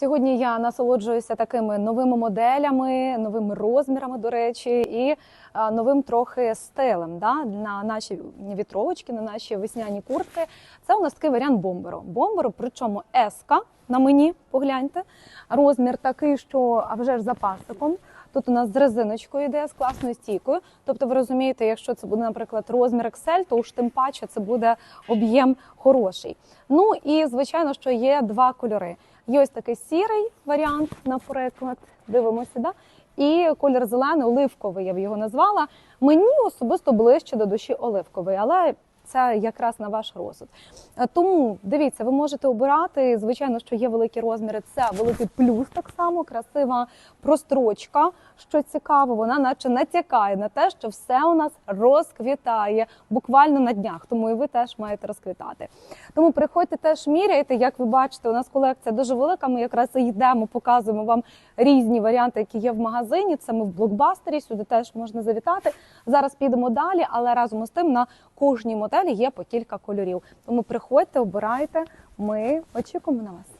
Сьогодні я насолоджуюся такими новими моделями, новими розмірами, до речі, і новим трохи стилем да, на наші вітровочки, на наші весняні куртки. Це у нас такий варіант бомберу. Бомберу, причому еска на мені, погляньте. Розмір такий, що а вже ж за пасиком. Тут у нас з резиночкою йде, з класною стійкою. Тобто, ви розумієте, якщо це буде, наприклад, розмір Excel, то уж тим паче це буде об'єм хороший. Ну і звичайно, що є два кольори. Є ось такий сірий варіант, наприклад, дивимося, да? і колір зелений, оливковий, я б його назвала. Мені особисто ближче до душі оливковий, але це якраз на ваш розсуд. Е, Тому дивіться, ви можете обирати. Звичайно, що є великі розміри. Це великий плюс, так само красива прострочка. Що цікаво, вона наче натякає на те, що все у нас розквітає буквально на днях. Тому і ви теж маєте розквітати. Тому приходьте теж міряйте. Як ви бачите, у нас колекція дуже велика. Ми якраз і йдемо, показуємо вам різні варіанти, які є в магазині. Це ми в блокбастері. Сюди теж можна завітати. Зараз підемо далі, але разом з тим на кожній моделі є по кілька кольорів. Тому приходьте, обирайте. Ми очікуємо на вас.